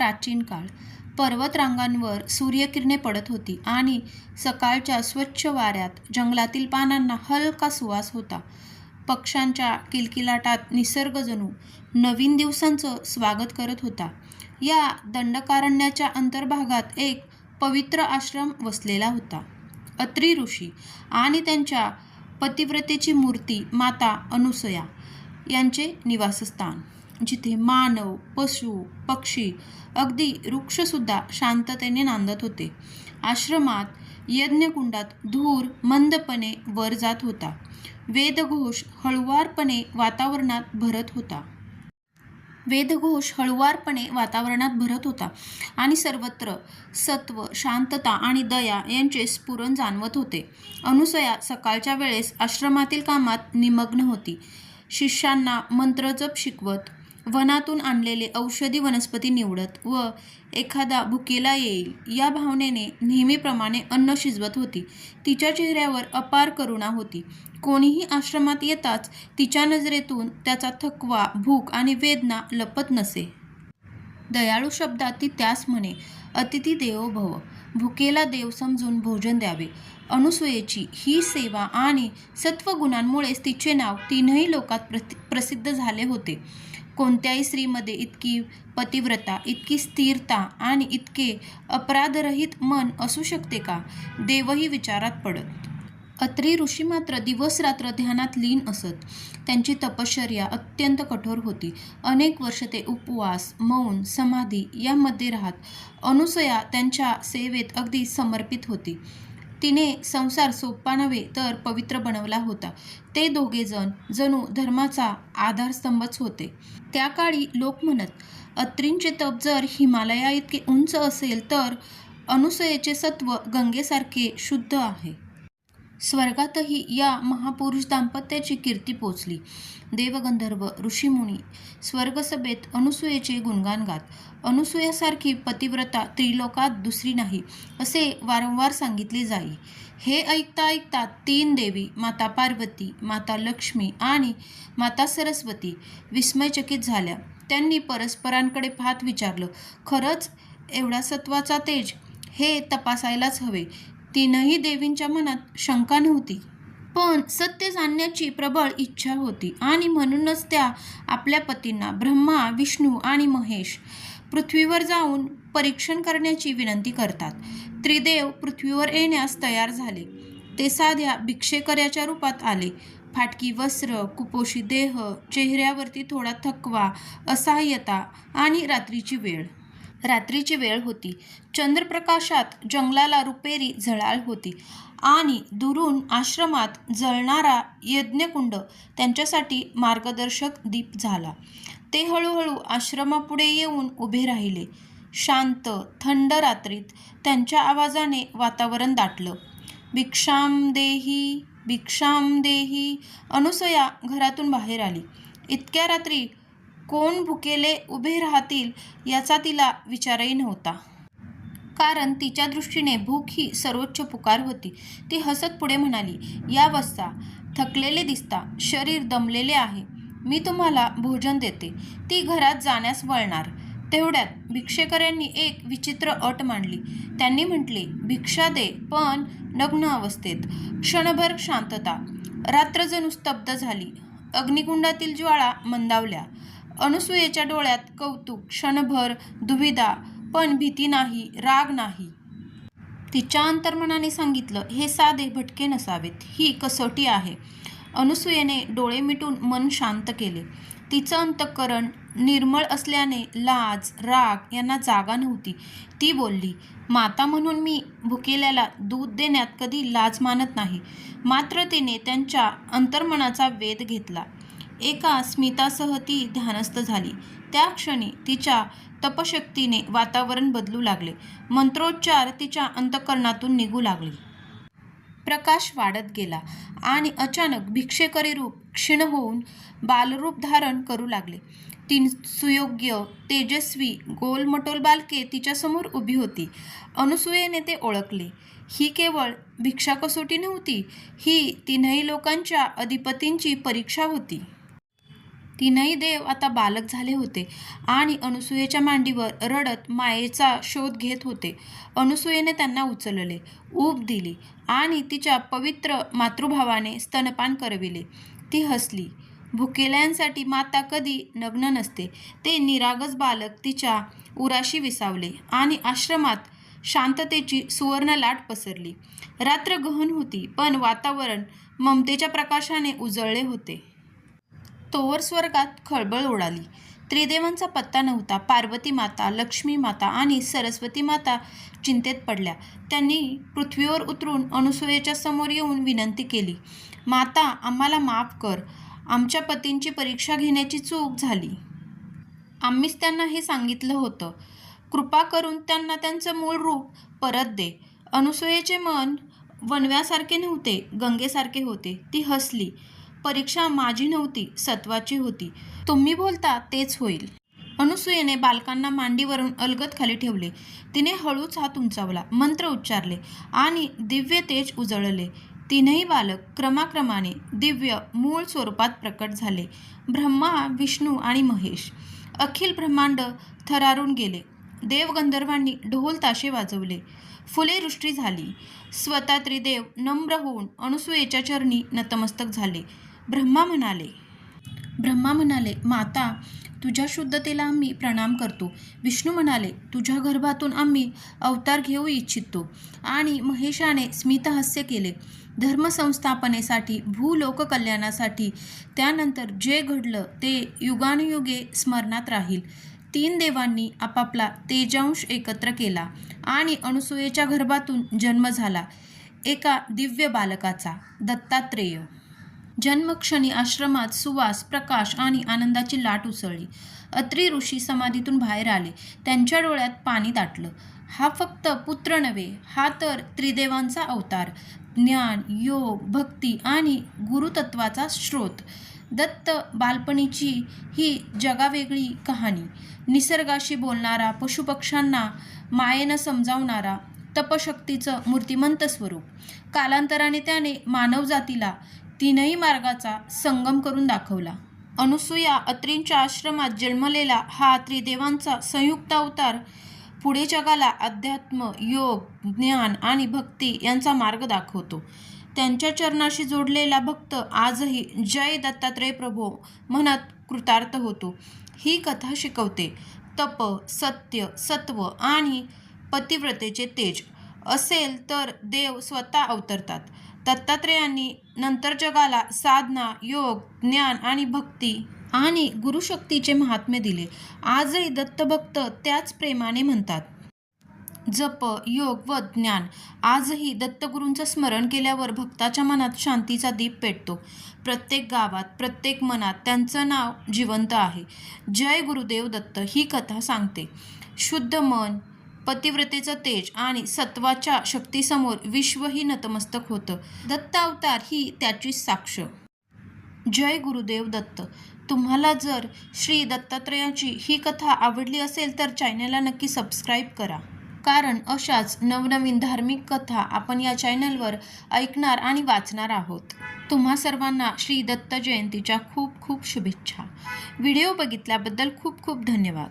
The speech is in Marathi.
प्राचीन काळ. पर्वतरांगांवर सूर्यकिरणे पडत होती आणि सकाळच्या स्वच्छ वाऱ्यात जंगलातील पानांना हलका सुवास होता. पक्ष्यांच्या किलकिलाटात निसर्ग जणू नवीन दिवसांचं स्वागत करत होता. या दंडकारण्याच्या अंतर्भागात एक पवित्र आश्रम वसलेला होता. अत्री ऋषी आणि त्यांच्या पतिव्रतेची मूर्ती माता अनुसया यांचे निवासस्थान. जिथे मानव पशु पक्षी अगदी वृक्षसुद्धा शांततेने नांदत होते. आश्रमात यज्ञकुंडात धूर मंदपणे वर जात होता. वेदघोष हळुवारपणे वातावरणात भरत होता. वेदघोष हळुवारपणे वातावरणात भरत होता आणि सर्वत्र सत्व शांतता आणि दया यांचे स्फुरण जाणवत होते. अनुसया सकाळच्या वेळेस आश्रमातील कामात निमग्न होती. शिष्यांना मंत्रजप शिकवत वनातून आणलेले औषधी वनस्पती निवडत व एखादा भुकेला येईल या भावनेने नेहमीप्रमाणे अन्न शिजवत होती. तिच्या चेहऱ्यावर अपार करुणा होती. कोणीही आश्रमात येताच तिच्या नजरेतून त्याचा थकवा भूक आणि वेदना लपत नसे. दयाळू शब्दात ती त्यास म्हणे अतिथी देवो भव भुकेला देव समजून भोजन द्यावे. अनुसूयेची ही सेवा आणि सत्वगुणांमुळेच तिचे नाव तीनही लोकात प्रति प्रसिद्ध झाले होते. कोणत्याही स्त्रीमध्ये इतकी पतिव्रता इतकी स्थिरता आणि इतके अपराधरहित मन असू शकते का? देवही विचारात पडत. अत्री ऋषी मात्र दिवस रात्र ध्यानात लीन असत. त्यांची तपश्चर्या अत्यंत कठोर होती. अनेक वर्ष ते उपवास मौन समाधी यामध्ये राहत. अनुसया त्यांच्या सेवेत अगदी समर्पित होती. तिने संसार सोपा नव्हे तर पवित्र बनवला होता. ते दोघेजण जणू धर्माचा आधारस्तंभच होते. त्या काळी लोक म्हणत अत्रींचे तप जर हिमालया इतके उंच असेल तर अनुसयेचे सत्व गंगेसारखे शुद्ध आहे. स्वर्गातही या महापुरुष दाम्पत्याची कीर्ती पोचली. देवगंधर्व ऋषीमुनी स्वर्गसभेत अनुसूयेचे गुणगान गात. अनुसूयासारखी पतिव्रता त्रिलोकात दुसरी नाही असे वारंवार सांगितले जाई. हे ऐकता ऐकता तीन देवी माता पार्वती माता लक्ष्मी आणि माता सरस्वती विस्मयचकित झाल्या. त्यांनी परस्परांकडे पाहत विचारलं खरंच एवढा सत्वाचा तेज हे तपासायलाच हवे. तीनही देवींच्या मनात शंका नव्हती. पण सत्य जाणण्याची प्रबळ इच्छा होती आणि म्हणूनच त्या आपल्या पतींना ब्रह्मा विष्णू आणि महेश पृथ्वीवर जाऊन परीक्षण करण्याची विनंती करतात. त्रिदेव पृथ्वीवर येण्यास तयार झाले. ते साध्या भिक्षेकऱ्याच्या रूपात आले. फाटकी वस्त्र कुपोषी देह चेहऱ्यावरती थोडा थकवा असहाय्यता आणि रात्रीची वेळ. रात्रीची वेळ होती. चंद्रप्रकाशात जंगलाला रुपेरी झळाळ होती आणि दुरून आश्रमात जळणारा यज्ञकुंड त्यांच्यासाठी मार्गदर्शक दीप झाला. ते हळूहळू आश्रमापुढे येऊन उभे राहिले. शांत थंड रात्रीत त्यांच्या आवाजाने वातावरण दाटलं. भिक्षाम देही भिक्षाम देही अनुसया घरातून बाहेर आली. इतक्या रात्री कोण भुकेले उभे राहतील याचा तिला विचारही नव्हता. कारण तिच्या दृष्टीने भूक ही सर्वोच्च पुकार होती. ती हसत पुढे म्हणाली या वस्ता थकलेले दिसता शरीर दमलेले आहे. मी तुम्हाला भोजन देते. ती घरात जाण्यास वळणार. तेवढ्यात भिक्षेकऱ्यांनी एक विचित्र अट मांडली. त्यांनी म्हटले भिक्षा दे पण नग्न अवस्थेत. क्षणभर शांतता. रात्र जणू स्तब्ध झाली. अग्निकुंडातील ज्वाळा मंदावल्या. अनुसूयेच्या डोळ्यात कौतुक क्षणभर दुविधा पण भीती नाही राग नाही. तिच्या अंतर्मनाने सांगितलं हे साधे भटके नसावेत. ही कसोटी आहे. अनुसूयेने डोळे मिटून मन शांत केले. तिचं अंतःकरण निर्मळ असल्याने लाज राग यांना जागा नव्हती. ती बोलली माता म्हणून मी भुकेल्याला दूध देण्यात कधी लाज मानत नाही. मात्र तिने त्यांच्या अंतर्मनाचा वेध घेतला. एका स्मितासह ती ध्यानस्थ झाली. त्या क्षणी तिच्या तपशक्तीने वातावरण बदलू लागले. मंत्रोच्चार तिच्या अंतकरणातून निघू लागले. प्रकाश वाढत गेला आणि अचानक भिक्षेकरी रूप क्षीण होऊन बालरूप धारण करू लागले. तीन सुयोग्य तेजस्वी गोलमटोल बालके तिच्यासमोर उभी होती. अनुसूयेने ते ओळखले. ही केवळ भिक्षा कसोटी नव्हती ही तीनही लोकांच्या अधिपतींची परीक्षा होती. तीनही देव आता बालक झाले होते. आणि अनुसूयेच्या मांडीवर रडत मायेचा शोध घेत होते. अनुसूयेने त्यांना उचलले ऊब दिली आणि तिच्या पवित्र मातृभावाने स्तनपान करविले. ती हसली. भुकेल्यांसाठी माता कधी नग्न नसते. ते निरागस बालक तिच्या उराशी विसावले आणि आश्रमात शांततेची सुवर्ण लाट पसरली. रात्र गहन होती पण वातावरण ममतेच्या प्रकाशाने उजळले होते. तोवर स्वर्गात खळबळ उडाली. त्रिदेवांचा पत्ता नव्हता. पार्वती माता लक्ष्मी माता आणि सरस्वती माता चिंतेत पडल्या. त्यांनी पृथ्वीवर उतरून अनुसूयेच्या समोर येऊन विनंती केली माता आम्हाला माफ कर. आमच्या पतींची परीक्षा घेण्याची चूक झाली. आम्हीच त्यांना हे सांगितलं होतं. कृपा करून त्यांना त्यांचं मूळ रूप परत दे. अनुसूयेचे मन वनव्यासारखे नव्हते गंगेसारखे होते. ती हसली. परीक्षा माझी नव्हती सत्वाची होती. तुम्ही बोलता तेच होईल. अनुसूयेने बालकांना मांडीवरून अलगद खाली ठेवले. तिने हळूच हात उंचावला मंत्र उच्चारले आणि दिव्य तेज उजळले. तीनही बालक क्रमाक्रमाने दिव्य मूळ स्वरूपात प्रकट झाले. ब्रह्मा विष्णू आणि महेश. अखिल ब्रह्मांड थरारून गेले. देवगंधर्वांनी ढोल ताशे वाजवले. फुले वृष्टी झाली. स्वतः त्रिदेव नम्र होऊन अनुसूयेच्या चरणी नतमस्तक झाले. ब्रह्मा म्हणाले ब्रह्मा म्हणाले माता तुझ्या शुद्धतेला आम्ही प्रणाम करतो. विष्णू म्हणाले तुझ्या गर्भातून आम्ही अवतार घेऊ इच्छितो. आणि महेशाने स्मितहास्य केले. धर्मसंस्थापनेसाठी भूलोककल्याणासाठी त्यानंतर जे घडलं ते युगानुयुगे स्मरणात राहील. तीन देवांनी आपापला तेजांश एकत्र केला आणि अनुसूयेच्या गर्भातून जन्म झाला एका दिव्य बालकाचा दत्तात्रेय. जन्मक्षणी आश्रमात सुवास प्रकाश आणि आनंदाची लाट उसळली. अत्री ऋषी समाधीतून बाहेर आले. त्यांच्या डोळ्यात पाणी दाटलं. हा फक्त पुत्र नव्हे हा तर त्रिदेवांचा अवतार. ज्ञान योग भक्ती आणि गुरुतत्वाचा स्रोत. दत्त बालपणीची ही जगावेगळी कहाणी. निसर्गाशी बोलणारा पशुपक्ष्यांना मायेनं समजावणारा तपशक्तीचं मूर्तिमंत स्वरूप. कालांतराने त्याने मानवजातीला तीनही मार्गाचा संगम करून दाखवला. अनुसूया अत्रींच्या आश्रमात जन्मलेला हा त्रिदेवांचा संयुक्त अवतार पुढे जगाला अध्यात्म योग ज्ञान आणि भक्ती यांचा मार्ग दाखवतो. त्यांच्या चरणाशी जोडलेला भक्त आजही जय दत्तात्रय प्रभो म्हणत कृतार्थ होतो. ही कथा शिकवते. तप सत्य सत्व आणि पतिव्रतेचे तेज. असेल तर देव स्वतः अवतरतात. दत्तात्रेयांनी नंतर जगाला साधना योग ज्ञान आणि भक्ती आणि गुरुशक्तीचे महात्म्य दिले. आजही दत्तभक्त त्याच प्रेमाने म्हणतात. जप योग व ज्ञान आजही दत्तगुरूंचं स्मरण केल्यावर भक्ताच्या मनात शांतीचा दीप पेटतो. प्रत्येक गावात प्रत्येक मनात त्यांचं नाव जिवंत आहे. जय गुरुदेव दत्त ही कथा सांगते. शुद्ध मन पतिव्रतेचं तेज आणि सत्वाच्या शक्तीसमोर विश्वही नतमस्तक होतं. दत्त अवतार ही त्याची साक्ष. जय गुरुदेव दत्त. तुम्हाला जर श्री दत्तात्रयाची ही कथा आवडली असेल तर चॅनलला नक्की सबस्क्राईब करा. कारण अशाच नवनवीन धार्मिक कथा आपण या चॅनलवर ऐकणार आणि वाचणार आहोत. तुम्हा सर्वांना श्री दत्त जयंतीच्या खूप खूप शुभेच्छा. व्हिडिओ बघितल्याबद्दल खूप खूप धन्यवाद.